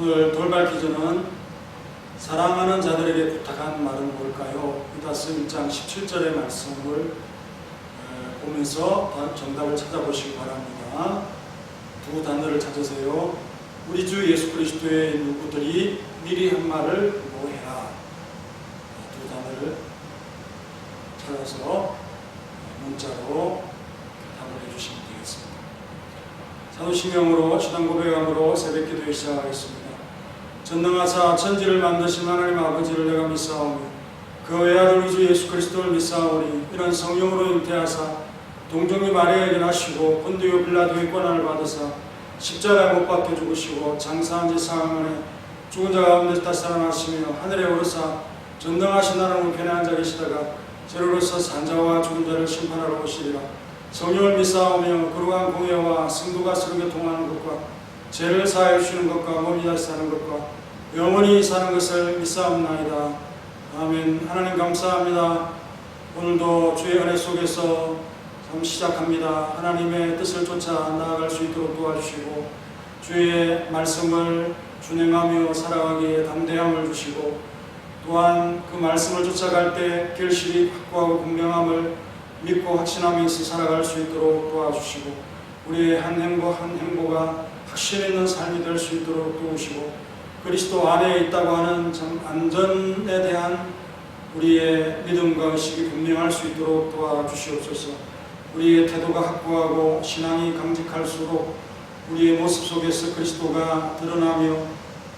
오늘 돌발 퀴즈는 사랑하는 자들에게 부탁한 말은 뭘까요? 유다스 1장 17절의 말씀을 에, 보면서 다- 정답을 찾아보시기 바랍니다. 두 단어를 찾으세요. 우리 주 예수 그리스도의 누구들이 미리 한 말을 뭐해라. 두 단어를 찾아서 문자로 답을 해주시면 되겠습니다. 사도신경으로 주당 고백함으로 새벽 기도에 시작하겠습니다. 전능하사 천지를 만드신 하나님 아버지를 내가 믿사오며 그 외아들 우리 주 예수 그리스도를 믿사오니 이런 성령으로 잉태하사 동정이 마리아에게 나시고 본디오 빌라도의 권한을 받으사 십자가에 못 박혀 죽으시고 장사한 지 사흘 만에 죽은 자 가운데 다시 살아나시며 하늘에 오르사 전능하신 하나님 편에 앉아 계시다가 제로로서 산자와 죽은 자를 심판하러 오시리라. 성령을 믿사오며 거룩한 공예와 승부가 서로 교통하는 것과 죄를 사하여 주시는 것과 몸이 다시 사는 것과 영원히 사는 것을 믿사옵나이다. 아멘. 하나님 감사합니다. 오늘도 주의 은혜 속에서 참 시작합니다. 하나님의 뜻을 쫓아 나아갈 수 있도록 도와주시고 주의 말씀을 준행하며 살아가기에 담대함을 주시고 또한 그 말씀을 쫓아갈 때 결실이 확고하고 분명함을 믿고 확신하면서 살아갈 수 있도록 도와주시고 우리의 한 행보 한 행보가 확신 있는 삶이 될 수 있도록 도우시고 그리스도 안에 있다고 하는 참 안전에 대한 우리의 믿음과 의식이 분명할 수 있도록 도와주시옵소서. 우리의 태도가 확고하고 신앙이 강직할수록 우리의 모습 속에서 그리스도가 드러나며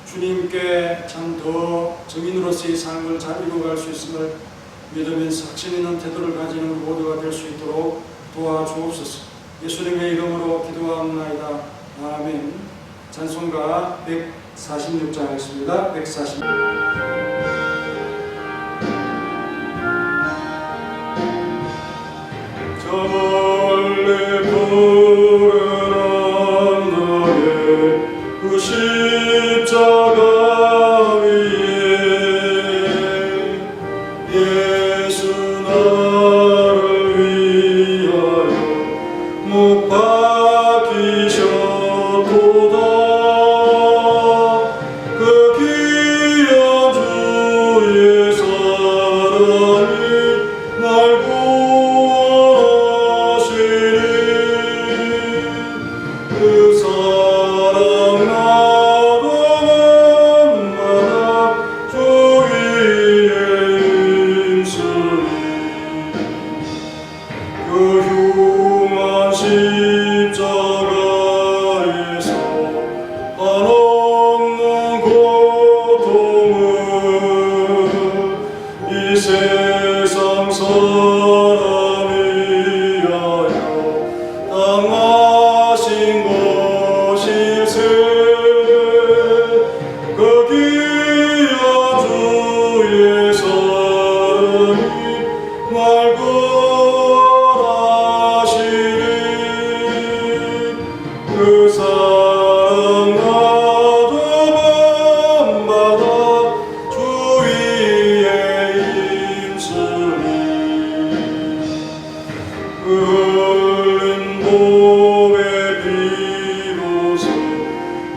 주님께 참 더 증인으로서의 삶을 잘 이루어갈 수 있음을 믿으면서 확신 있는 태도를 가지는 모두가 될 수 있도록 도와주옵소서. 예수님의 이름으로 기도하옵나이다. 아멘. 찬송가 146장 하겠습니다. 140. 저멀 세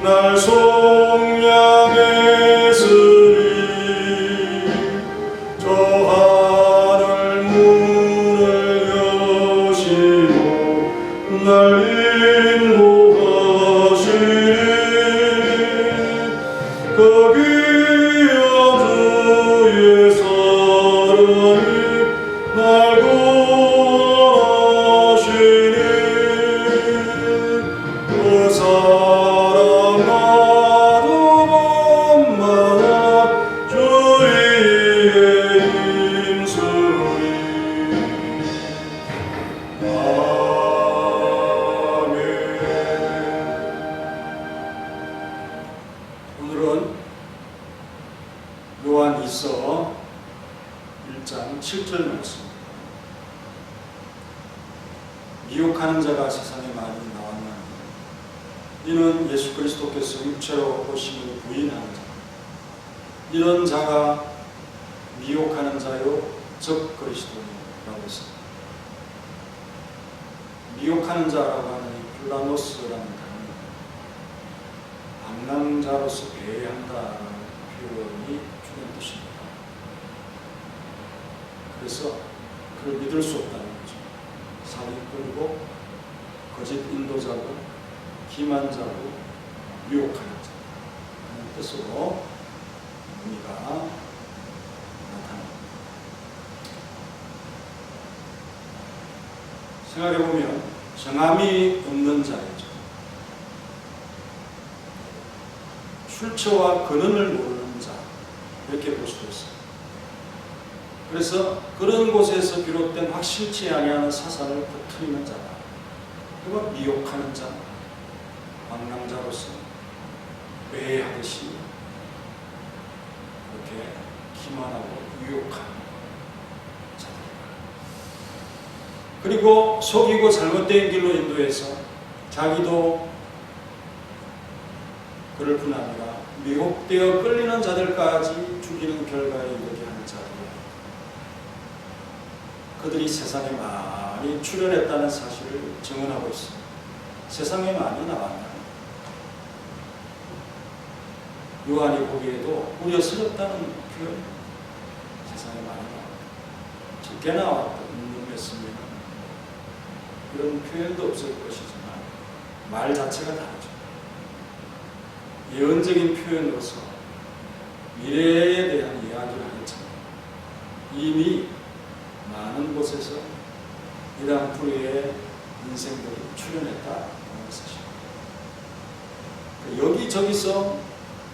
날속 방랑자로서 배회한다는 표현이 주는 뜻입니다. 그래서 그를 믿을 수 없다는 거죠. 사기 끌고 거짓 인도자고 기만자고 유혹하는 자 하는 뜻으로 의미가 나타납니다. 생각해보면 정함이 없는 자이죠. 출처와 근원을 모르는 자 이렇게 볼 수도 있어요. 그래서 그런 곳에서 비롯된 확실치 아니하는 사상을 퍼뜨리는 자다. 그리고 미혹하는 자, 방랑자로서 외하듯이 그렇게 기만하고 유혹하는 자들이다. 그리고 속이고 잘못된 길로 인도해서 자기도 그럴 뿐 아니라 미혹되어 끌리는 자들까지 죽이는 결과에 이르게 하는 자들이야. 그들이 세상에 많이 출연했다는 사실을 증언하고 있습니다. 세상에 많이 나왔다. 요한이 보기에도 우려스럽다는 표현 세상에 많이 나왔다. 적게 나왔다. 였으면 그런 표현도 없을 것이지만 말 자체가 다르죠. 예언적인 표현으로서 미래에 대한 이야기를 하겠지만 이미 많은 곳에서 이러한 불의의 인생들이 출현했다는 사실입니다. 여기저기서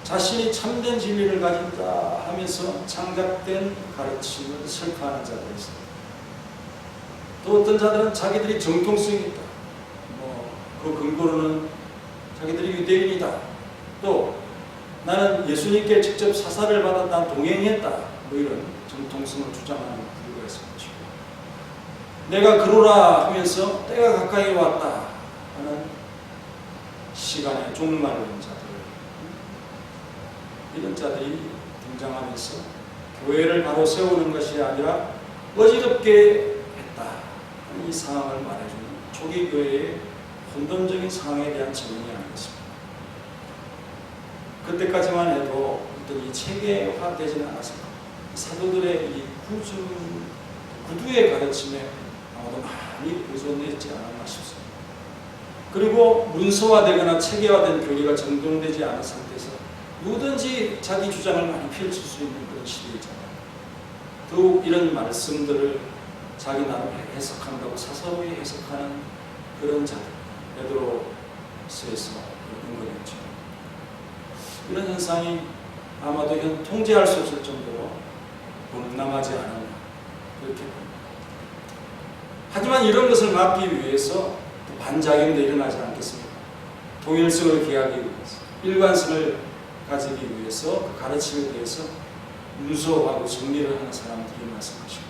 자신이 참된 진리를 가진다 하면서 창작된 가르침을 설파하는 자들이 있습니다. 또 어떤 자들은 자기들이 정통성이 있다. 뭐, 그 근거로는 자기들이 유대인이다. 또 나는 예수님께 직접 사사를 받아 난 동행했다. 뭐 이런 정통성을 주장하는 부류가 것이고 내가 그러라 하면서 때가 가까이 왔다 하는 시간에 종말을 온 자들 이런 자들이 등장하면서 교회를 바로 세우는 것이 아니라 어지럽게 했다 이 상황을 말해주는 초기 교회의 혼돈적인 상황에 대한 증언이 아니겠습니까? 그때까지만 해도 어떤 이 체계화되지는 않았을 겁니다. 사도들의 이 구주, 구두의 가르침에 아마도 많이 보존되지 않았나 싶습니다. 그리고 문서화되거나 체계화된 교리가 정돈되지 않은 상태에서 누구든지 자기 주장을 많이 펼칠 수 있는 그런 시대이잖아요. 더욱 이런 말씀들을 자기 나름 해석한다고 사사로이 해석하는 그런 자들, 베드로서에서 은근했죠. 이런 현상이 아마도 현 통제할 수 없을 정도로 범람하지 않았나 그렇게. 하지만 이런 것을 막기 위해서 또 반작용도 일어나지 않겠습니까? 통일성을 기하기 위해서 일관성을 가지기 위해서 그 가르침에 대해서 문서하고 정리를 하는 사람들이 말씀하시고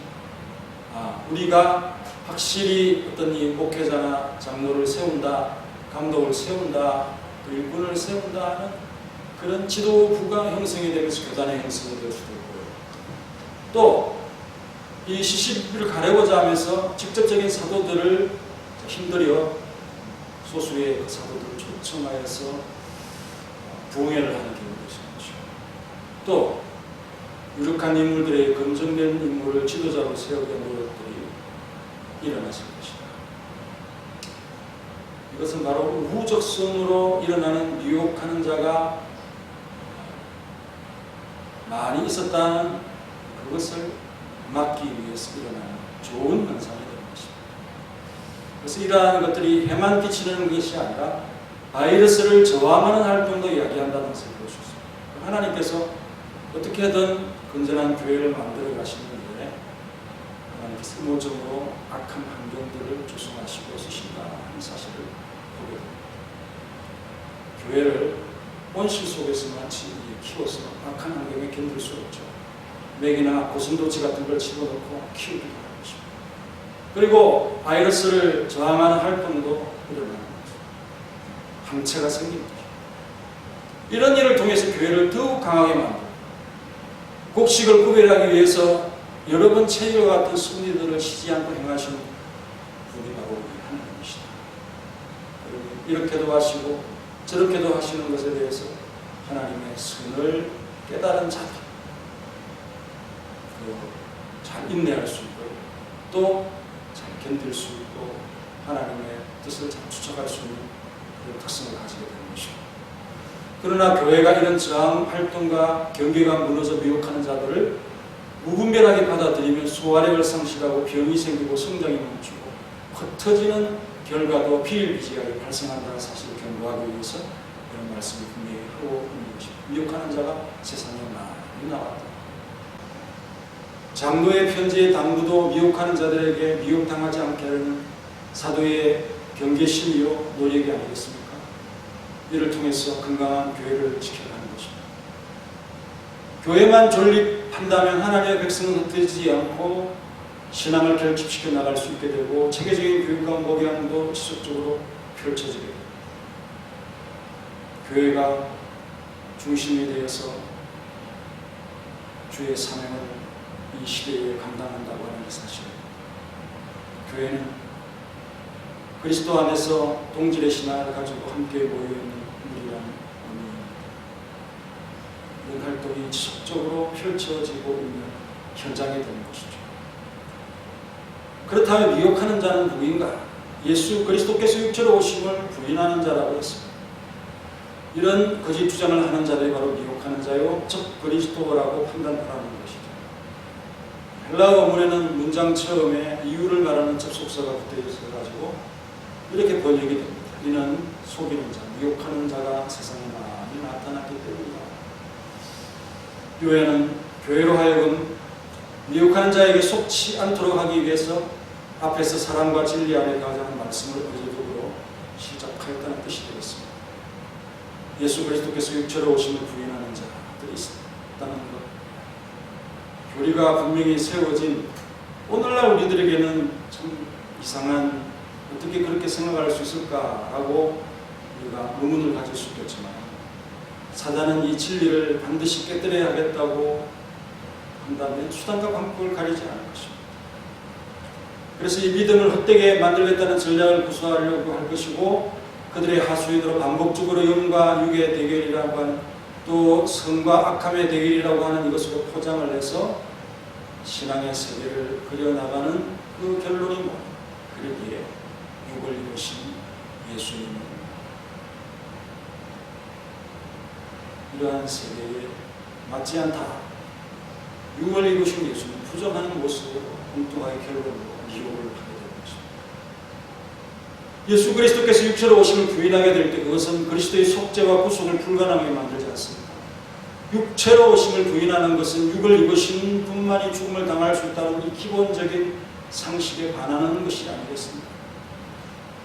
아 우리가 확실히 어떤 이 목회자나 장로를 세운다 감독을 세운다 또 일꾼을 세운다 하는 그런 지도부가 형성이 되면서 교단의 형성이 될 수도 있고요. 또 이 시시비를 가려고자 하면서 직접적인 사도들을 힘들여 소수의 그 사도들을 초청하여서 부흥회를 하는 경우도 것이고 또 유력한 인물들의 검증된 인물을 지도자로 세우기 노력들이 일어났을 것이다. 이것은 바로 우후적성으로 일어나는 유혹하는 자가 많이 있었다는 그것을 막기 위해서 일어나는 좋은 현상이 되는 것입니다. 그래서 이러한 것들이 해만 끼치는 것이 아니라 바이러스를 저항하는 활동도 이야기한다는 것을 볼수 있습니다. 하나님께서 어떻게든 건전한 교회를 만들어 가시는데 하나님께서 의무적으로 악한 환경들을 조성하시고 하는 사실을 보게 됩니다. 교회를 온실 속에서 마치 키워서 악한 환경에 견딜 수 없죠. 맥이나 고슴도치 같은 걸 집어넣고 키우기도 하는 것입니다. 그리고 바이러스를 저항하는 활동도 일어나는 거죠. 항체가 생깁니다. 이런 일을 통해서 교회를 더욱 강하게 만들고 곡식을 구별하기 위해서 여러 번 체리와 같은 승리들을 쉬지 않고 행하신 분이 바로 하나님이시다. 이렇게도 하시고 저렇게도 하시는 것에 대해서 하나님의 선을 깨달은 자들 그잘 인내할 수 있고 또 잘 견딜 수 있고 하나님의 뜻을 잘 추적할 수 있는 그런 특성을 가지게 되는 것이고 그러나 교회가 이런 저항 활동과 경계가 무너져 미혹하는 자들을 무분별하게 받아들이면 소화력을 상실하고 병이 생기고 성장이 멈추고 흩어지는 결과도 비일비재하게 발생한다는 사실을 경고하기 위해서 이런 말씀을 분명히 하고 있는 것입니다. 미혹하는 자가 세상에 많이 나왔다. 장로의 편지의 당부도 미혹하는 자들에게 미혹당하지 않게 하는 사도의 경계심이요 노력이 아니겠습니까? 이를 통해서 건강한 교회를 지켜가는 것입니다. 교회만 존립한다면 하나님의 백성은 흩어지지 않고 신앙을 결집시켜 나갈 수 있게 되고 체계적인 교육과 목양도 지속적으로 펼쳐지게 됩니다. 교회가 중심이 되어서 주의 사명을 이 시대에 감당한다고 하는 사실. 교회는 그리스도 안에서 동질의 신앙을 가지고 함께 모여있는 우리라는 의미입니다. 이런 활동이 지속적으로 펼쳐지고 있는 현장이 되는 것이죠. 그렇다면 미혹하는 자는 누구인가? 예수 그리스도께서 육체로 오심을 부인하는 자라고 했습니다. 이런 거짓 주장을 하는 자들이 바로 미혹하는 자요, 즉 그리스도라고 판단하는 것이죠. 헬라어 문에는 문장 처음에 이유를 말하는 접속사가 붙어 있어가지고 이렇게 번역이 됩니다. 이는 속이는 자, 미혹하는 자가 세상에 많이 나타났기 때문이다. 교회는 교회로 하여금 미혹하는 자에게 속지 않도록 하기 위해서 앞에서 사랑과 진리 안에 가자는 말씀을 의도적으로 시작하였다는 뜻이 되겠습니다. 예수 그리스도께서 육체로 오심을 부인하는 자들이 있다는 것. 교리가 분명히 세워진 오늘날 우리들에게는 참 이상한 어떻게 그렇게 생각할 수 있을까라고 우리가 의문을 가질 수 있겠지만 사단은 이 진리를 반드시 깨뜨려야 하겠다고 한다면 수단과 방법을 가리지 않을 것입니다. 그래서 이 믿음을 헛되게 만들겠다는 전략을 구사하려고 할 것이고 그들의 하수인으로 반복적으로 영과 육의 대결이라고 하는 또 성과 악함의 대결이라고 하는 이것으로 포장을 해서 신앙의 세계를 그려나가는 그 결론이 뭐 그러기에 육을 입으신 예수님은 이러한 세계에 맞지 않다. 육을 입으신 예수는 부정하는 모습으로 엉뚱하게 결론으로 기록을 하게 되는 것입니다. 예수 그리스도께서 육체로 오심을 부인하게 될 때 그것은 그리스도의 속죄와 구속을 불가능하게 만들지 않습니다. 육체로 오심을 부인하는 것은 육을 입으신 분만이 죽음을 당할 수 있다는 이 기본적인 상식에 반하는 것이 아니겠습니까?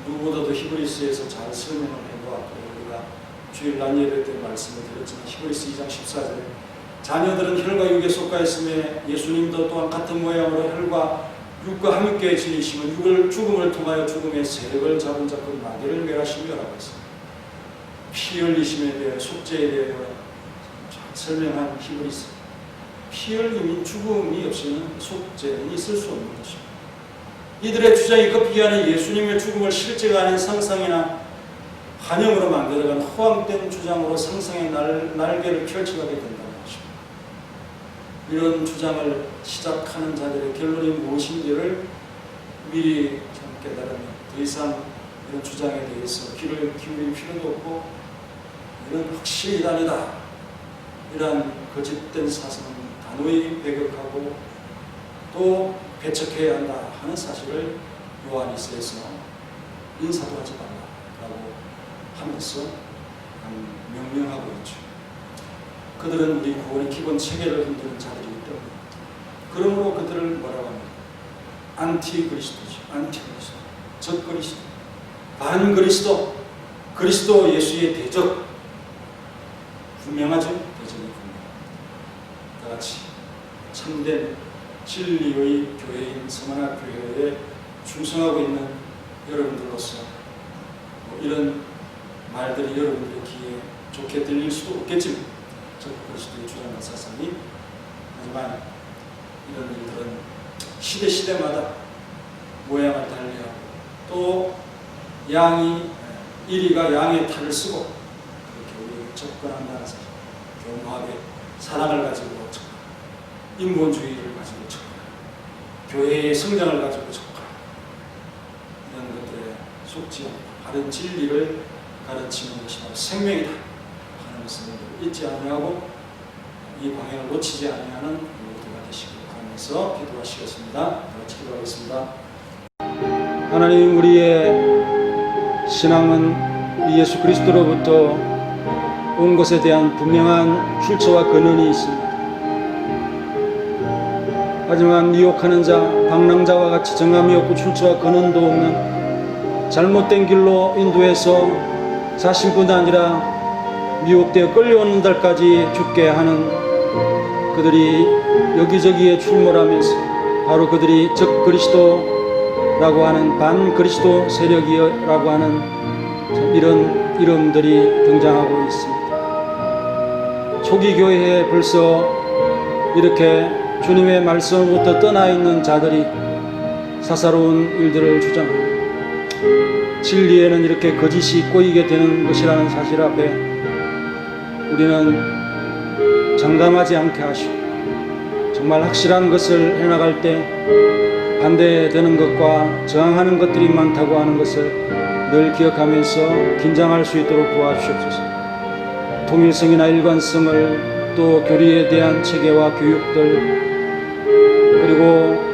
누구보다도 히브리스에서 잘 설명을 해보았고 우리가 주일 난 예배 때 말씀을 드렸지만 히브리스 2장 14절에 자녀들은 혈과 육에 속가 있음에 예수님도 또한 같은 모양으로 혈과 육과 함께 지니시면 육을 죽음을 통하여 죽음의 세력을 잡은 자그 마귀를 멸하시며라고 했습니다. 피 흘리심에 대해 속죄에 대해 잘 설명한 히브리스. 피 흘림이 죽음이 없이는 속죄는 있을 수 없는 것입니다. 이들의 주장이 급기야는 예수님의 죽음을 실제가 아닌 상상이나 환영으로 만들어간 허황된 주장으로 상상의 날, 날개를 펼쳐가게 것입니다. 이런 주장을 시작하는 자들의 결론이 무엇인지를 미리 참 깨달으면 더 이상 이런 주장에 대해서 귀를 기울일 필요도 없고 이런 확실히 이단이다. 이러한 거짓된 사상은 단호히 배격하고 또 배척해야 한다 하는 사실을 요한이서에서 인사도 하지 말라라고 하면서 명명하고 있죠. 그들은 우리 구원의 기본 체계를 흔드는 자들이기 때문에 그러므로 그들을 뭐라고 합니까? 안티 그리스도죠. 안티 그리스도. 적 그리스도. 반 그리스도. 그리스도 예수의 대적. 분명하죠? 대적이 분명합니다. 다 같이 참된 진리의 교회인 서만학 교회에 충성하고 있는 여러분들로서 뭐 이런 말들이 여러분들의 귀에 좋게 들릴 수도 없겠지만 저 그리스도의 주장한 사상이 하지만 이런 일들은 시대 시대마다 모양을 달리하고 또 양이 이리가 양의 탈을 쓰고 접근한다는 사실 교묘하게 사랑을 가지고 접근 인본주의를 가지고 접근 교회의 성장을 가지고 접근 이런 것들에 속지 않고 바른 진리를 가르치는 것이 바로 생명이다 것을 잊지 아니하고 이 방향을 놓치지 아니하는 모두가 되시길 바라면서 기도하시겠습니다. 다 같이 기도하겠습니다. 하나님 우리의 신앙은 예수 그리스도로부터 온 것에 대한 분명한 출처와 근원이 있습니다. 하지만 미혹하는 자, 방랑자와 같이 정함이 없고 출처와 근원도 없는 잘못된 길로 인도해서 자신뿐 아니라 미혹되어 끌려오는 달까지 죽게 하는 그들이 여기저기에 출몰하면서 바로 그들이 적 그리스도라고 하는 반 그리스도 세력이라고 하는 이런 이름들이 등장하고 있습니다. 초기 교회에 벌써 이렇게 주님의 말씀으로부터 떠나 있는 자들이 사사로운 일들을 주장합니다. 진리에는 이렇게 거짓이 꼬이게 되는 것이라는 사실 앞에 우리는 장담하지 않게 하시고 정말 확실한 것을 해나갈 때 반대되는 것과 저항하는 것들이 많다고 하는 것을 늘 기억하면서 긴장할 수 있도록 도와주시옵소서. 통일성이나 일관성을 또 교리에 대한 체계와 교육들 그리고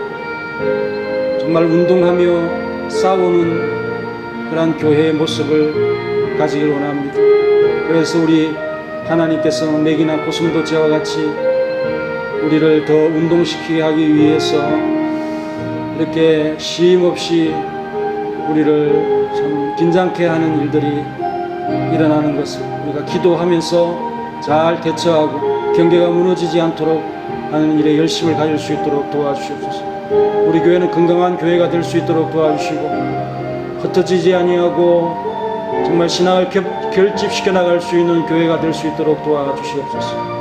정말 운동하며 싸우는 그러한 교회의 모습을 가지길 원합니다. 그래서 우리 하나님께서 맥이나 고슴도치와 같이 우리를 더 운동시키게 하기 위해서 이렇게 쉼 없이 우리를 참 긴장케 하는 일들이 일어나는 것을 우리가 기도하면서 잘 대처하고 경계가 무너지지 않도록 하는 일에 열심을 가질 수 있도록 도와주시옵소서. 우리 교회는 건강한 교회가 될 수 있도록 도와주시고 흩어지지 아니하고 정말 신앙을 결- 결집시켜 나갈 수 있는 교회가 될 수 있도록 도와주시옵소서.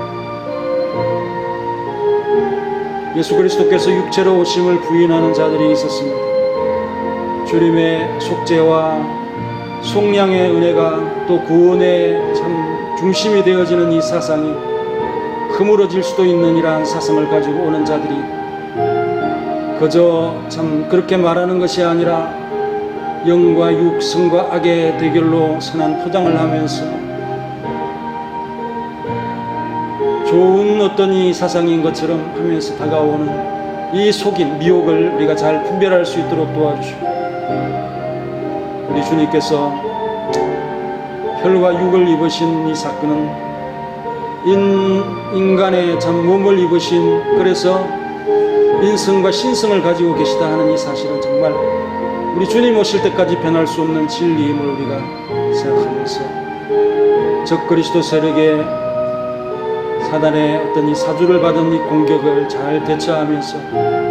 예수 그리스도께서 육체로 오심을 부인하는 자들이 있었습니다. 주님의 속죄와 속량의 은혜가 또 구원의 참 중심이 되어지는 이 사상이 흐물어질 수도 있는 이러한 사상을 가지고 오는 자들이 그저 참 그렇게 말하는 것이 아니라 영과 육, 성과 악의 대결로 선한 포장을 하면서 좋은 어떤 이 사상인 것처럼 하면서 다가오는 이 속인 미혹을 우리가 잘 분별할 수 있도록 도와주시고 우리 주님께서 혈과 육을 입으신 이 사건은 인, 인간의 참 몸을 입으신 그래서 인성과 신성을 가지고 계시다 하는 이 사실은 정말 우리 주님 오실 때까지 변할 수 없는 진리임을 우리가 생각하면서 적 그리스도 세력의 사단의 어떤 이 사주를 받은 이 공격을 잘 대처하면서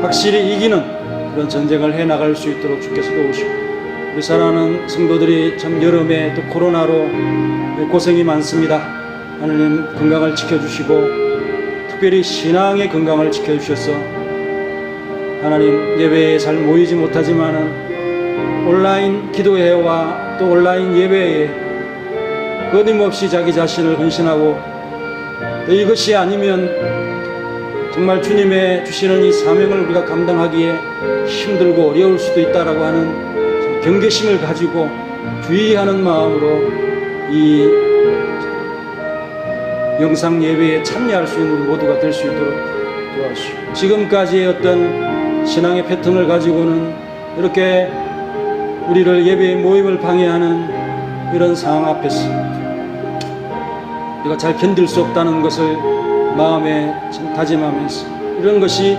확실히 이기는 그런 전쟁을 해 나갈 수 있도록 주께서 도우시고 우리 사랑하는 성도들이 참 여름에 또 코로나로 고생이 많습니다. 하나님 건강을 지켜주시고 특별히 신앙의 건강을 지켜주셔서 하나님 예배에 잘 모이지 못하지만은 온라인 기도회와 또 온라인 예배에 끊임없이 자기 자신을 헌신하고 또 이것이 아니면 정말 주님의 주시는 이 사명을 우리가 감당하기에 힘들고 어려울 수도 있다라고 하는 경계심을 가지고 주의하는 마음으로 이 영상 예배에 참여할 수 있는 모두가 될 수 있도록 도와주시고 지금까지의 어떤 신앙의 패턴을 가지고는 이렇게 우리를 예배의 모임을 방해하는 이런 상황 앞에서 우리가 잘 견딜 수 없다는 것을 마음에 참 다짐하면서 이런 것이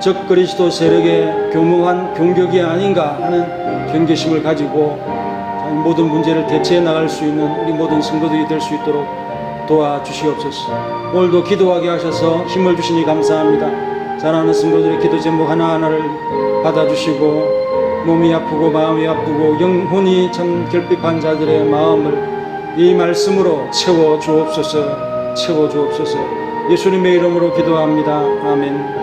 적 그리스도 세력의 교묘한 공격이 아닌가 하는 경계심을 가지고 모든 문제를 대처해 나갈 수 있는 우리 모든 성도들이 될 수 있도록 도와주시옵소서. 오늘도 기도하게 하셔서 힘을 주시니 감사합니다. 자라는 성도들의 기도 제목 하나하나를 받아주시고 몸이 아프고 마음이 아프고 영혼이 참 결핍한 자들의 마음을 이 말씀으로 채워 주옵소서. 채워 주옵소서. 예수님의 이름으로 기도합니다. 아멘.